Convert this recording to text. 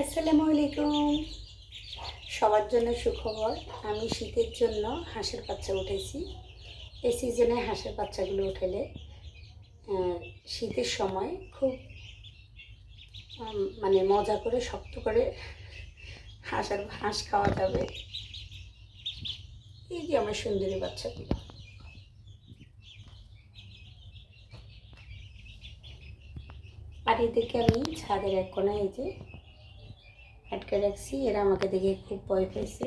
আসসালামু আলাইকুম সবার জন্য সুখবর, আমি শীতের জন্য হাঁসের বাচ্চা উঠেছি। এই সিজনে হাঁসের বাচ্চাগুলো উঠেলে শীতের সময় খুব মানে মজা করে শক্ত করে হাঁসের হাঁস খাওয়া যাবে। এই যে আমার সুন্দরী বাচ্চাগুলো। আর এদেরকে আমি ছাদের এক কোনায় যে আটকে রাখছি এরা আমাকে দেখে খুব ভয় পেয়েছে।